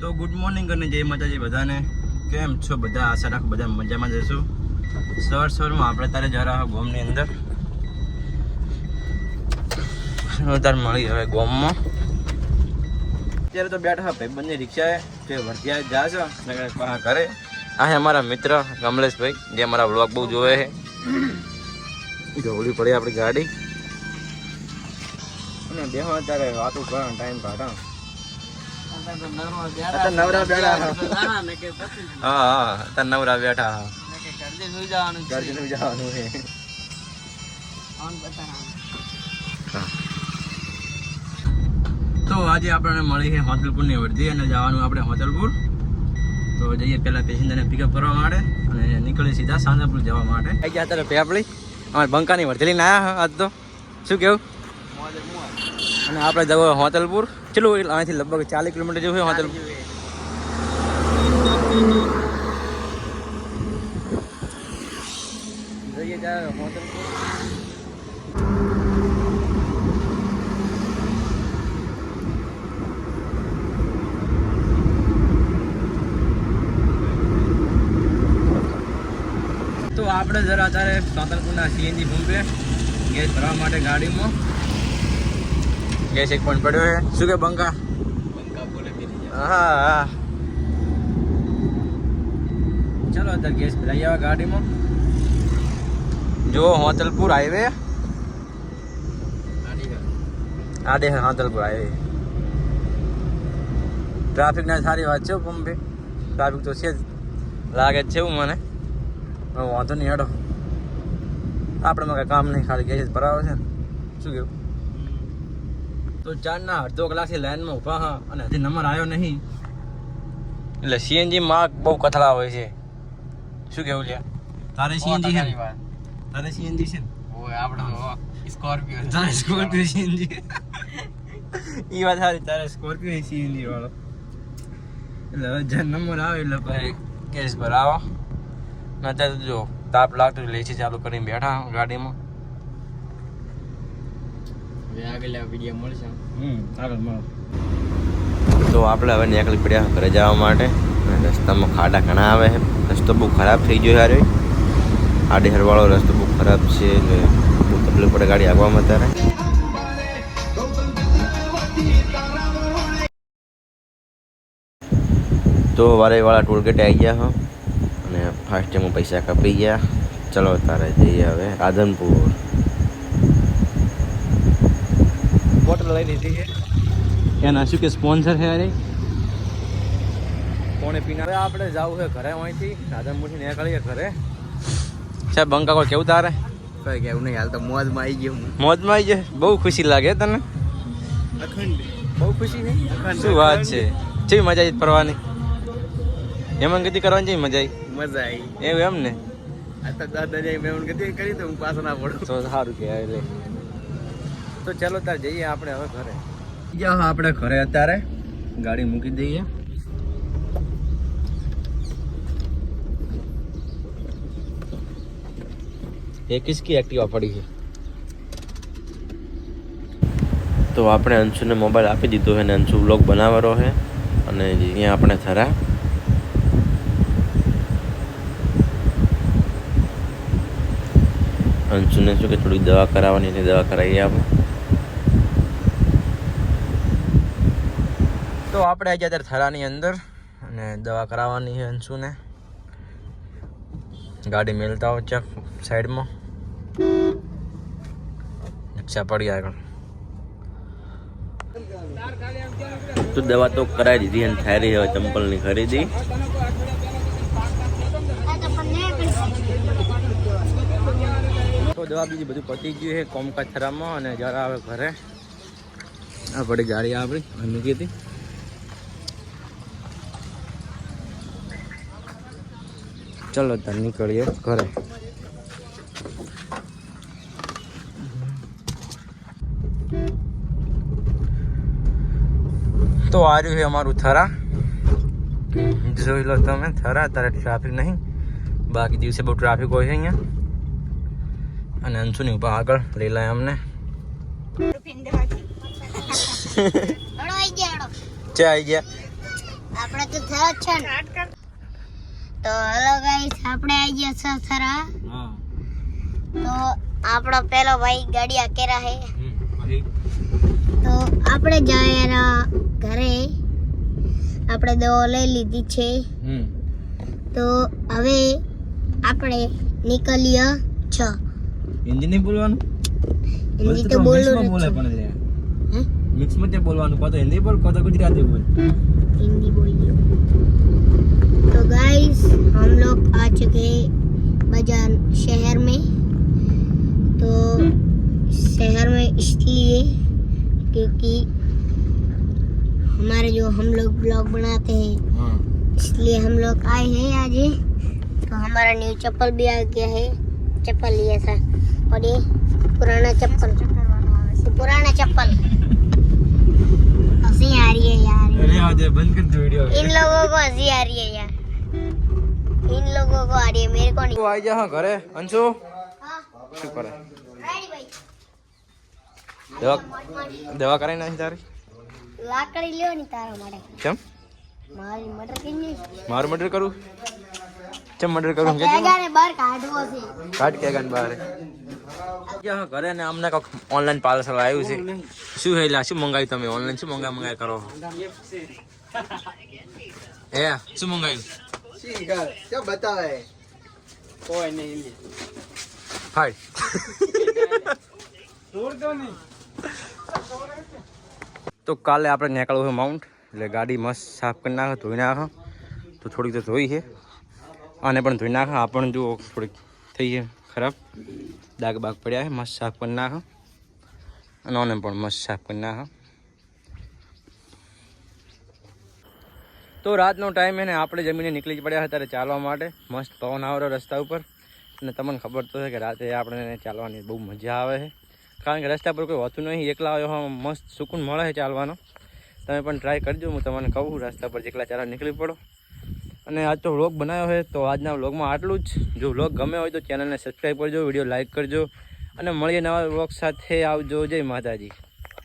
તો good morning અને જય માતાજી બધાને. કેમ છો બધા? આશા રાખો બધા મજામાં જશું સવાર સવારમાં આપણે તારે જરા ગોમની અંદર. તાર મળી હવે ગોમમાં. અત્યારે તો બેઠા ભાઈબંધની રિક્ષાએ. તે વર્ધિયા જા છો ઘરે. આ છે અમારા મિત્ર કમલેશભાઈ, જે અમારા વ્લોગ બહુ જોવે છે. ઢોળી પડી આપણી ગાડી. અને બેહો અત્યારે વાતો કરવાનો ટાઈમ કાઢો. તો આજે આપણને મળી છે હોટલપુરની વર્ધી અને જવાનું આપણે હોટલપુર. તો જઈએ પહેલા પેસેન્જરને પિકઅપ કરવા માટે અને નીકળી સીધા સાંજાપુર જવા માટે. અત્યારે પેપડી. અમારે વર્ધી લઈને આવ્યા આજ તો. શું કેવું? અને આપણે જવું હોતલપુર. ચલો અહીંથી લગભગ ચાલીસ કિલોમીટર જેવું હોય હોટલપુર જઈએ ત્યારે હોટલપુર તો આપણે જરા અત્યારે સાતલપુરના સીએનજી પંપે ગેસ ભરવા માટે ગાડીમાં. ગેસ એક પણ પડ્યો છે. શું કે બંકા? હા હા. ચાલો અત્યારે ગેસ ભરાઈ આવ્યા ગાડીમાં. જો હોતલપુર હાઈવે આડે હોતલપુર હાઈવે ટ્રાફિક ના સારી વાત છે પંપે. ટ્રાફિક તો છે જ. લાગે છે એવું મને. વાંધો નહીં હેડો. આપણે કાંઈ કામ નહીં ખાલી ગેસ ભરાવો છે ને. શું કેવું તો ચારના અડધો કલાકથી લાઈનમાં ઊભા હા અને હજી નંબર આવ્યો નહીં. એટલે સીએનજી માર્ક બહુ કથળા હોય છે. શું કેવું લ્યા તારે સીએનજી છે? તારે સીએનજી છે ને? તારે સ્કોર્પિયો સીએનજી. ઈ વાત સારી તારે સ્કોર્પિયો સીએનજી વાળો. એટલે હવે જ્યાં નંબર આવે એટલે ભાઈ કેસ ભરાવો ન અત્યારે તો જો તાપ લાગતો લે છે ચાલુ કરીને બેઠા ગાડીમાં. હમ આગળ મળો. તો આપણે હવે નીકળી પડ્યા ઘરે જવા માટે. અને રસ્તામાં ખાડા ઘણા આવે છે. રસ્તો બહુ ખરાબ થઈ ગયો યાર આડેહરવાળો રસ્તો બહુ ખરાબ છે એટલે બહુ તકલીફ પડે ગાડી આવવામાં ત્યારે તો વારે વાળા ટોલગેટ આવી ગયા હો. અને ફાસ્ટેમાં પૈસા કપાઈ ગયા. ચલો તારે જઈએ હવે રાધનપુર. બોટલ લઈ લીધી છે. એના શું કે સ્પોન્સર છે અરે કોણે પીના આપણે જવું છે ઘરે અહીંથી. રાધનપુરથી નીકળીએ ઘરે. સાહેબ બંકા કોઈ કેવું તારે? કઈ કેવું નહીં હાલ તો મોજમાં આવી ગયો મોજમાં આવી જાય બહુ ખુશી લાગે તને? અખંડ. બહુ ખુશી નહીં? શું વાત છે? કેવી મજા આવી ફરવાની? એમાં ગતિ કરવાની જેવી મજા આવી મજા આવી એવું એમ ને? આ તો દાદા જાય મેં મને કીધું કરી તો હું પાછો ના પડું. તો સારું કહેવાય એટલે તો ચાલો તાર જઈએ આપણે હવે ઘરે. જાઓ આપણે ઘરે અત્યારે. ગાડી મૂકી દઈએ. એ કિસકી એક્ટિવા પડી છે? તો આપણે અંશુને મોબાઈલ આપી દીધો છે અને અંશુ બ્લોગ બનાવવાનો છે. અને અહીંયા આપણે થરા. અંશુને શું કે થોડી દવા કરાવવાની એટલે દવા કરાવીએ આપણે તો આપણે આજે અત્યારે થરાની અંદર અને દવા કરાવવાની છે અંશુને. ગાડી મેલતા હોય ચક સાઈડમાં. રિક્ષા પડી આગળ. તો દવા તો કરાવી દીધી અને થઈ રહી હવે ચંપલની ખરીદી. તો દવા બીજી બધું પતી ગયું છે કોમકાજ થરામાં અને જરા આવે ઘરે. આ પડી ગાડી આપણી મૂકી હતી. ચલો તાર નીકળીએ ઘરે. તો આ રહ્યું છે અમારું થરા. જોઈ લો તમે થરા તારે ટ્રાફિક નહીં. બાકી દિવસે બહુ ટ્રાફિક હોય છે અહીંયા. અને અંશુની ઉપર આગળ લઈ લાય અમને. ચા આવી ગયા? આપણે તો થયો છે તો હેલો ગાઈસ આપણે આવી ગયા છે હા. તો આપણો પેલો ભાઈ ગાડિયા કેરા હે તો આપણે જાયરા ઘરે. આપણે દવા લઈ લીધી છે. તો હવે આપણે નીકળીએ છ. હિન્દી નહીં બોલવાનું? હિન્દી તો બોલવું બોલે પણ મિક્સમાં તે બોલવાનું પાછો હિન્દી બોલ તો ગુજરાતી બોલ. હિન્દી બોલીએ. तो गाइस हम लोग आ चुके बाज़ार शहर में। तो शहर में इसलिए क्योंकि हमारे जो हम लोग ब्लॉग बनाते हैं इसलिए हम लोग आए हैं आज। तो हमारा न्यू चप्पल भी आ गया है। चप्पल लिया था। और ये पुराना चप्पल। पुराना चप्पल। हँसी आ रही है यार। इन लोगों को हँसी आ रही है यार। को आ रही है मेरे को नहीं તું આવી જા હા ઘરે અંશુ हाँ, શું કરે ready भाई દવા દવા કરાવી નાખી તારી લાકડી લ્યો ની તારા માટે કેમ મારી મટર કેની મારું મર્ડર કરું કેમ મર્ડર કરું કે કેગાને બહાર કાઢવો છે કાઢ કે ગાન બહાર ક્યાં ઘરે ને અમને કોક ઓનલાઈન પાર્સલ આવ્યું છે શું હેલા શું મંગાવ્યું તમે ઓનલાઈન શું મંગા મંગાય કરો એ શું મંગાવ્યું क्या बताए હાય તો કાલે આપણે નીકળવું છે માઉન્ટ એટલે ગાડી મસ્ત સાફ કરી નાખો ધોઈ નાખો તો થોડીક તો ધોઈ છે આને પણ ધોઈ નાખો આ પણ જુઓ થોડીક થઈ છે ખરાબ દાગ બાગ પડ્યા છે મસ્ત સાફ કરી નાખો અને આને પણ મસ્ત સાફ કરી નાખો તો રાતનો ટાઈમ એને આપણે જમીને નીકળી પડ્યા હતા ત્યારે ચાલવા માટે. મસ્ત પવન આવરો રસ્તા ઉપર. અને તમને ખબર તો છે કે રાતે આપણે ચાલવાની બહુ મજા આવે છે. કારણ કે રસ્તા પર કોઈ હોતું નહીં, એકલા આવ્યો મસ્ત સુકૂન મળે છે ચાલવાનો. તમે પણ ટ્રાય કરજો, હું તમને કહું રસ્તા પર જેટલા ચાલવા નીકળી પડો. અને આજ તો વ્લોગ બનાવ્યો છે, તો આજના વ્લોગમાં આટલું જ. જો વ્લોગ ગમે હોય તો ચેનલને સબસ્ક્રાઈબ કરજો વીડિયો લાઇક કરજો. અને મળીએ નવા વ્લોગ સાથે આવજો. જય માતાજી.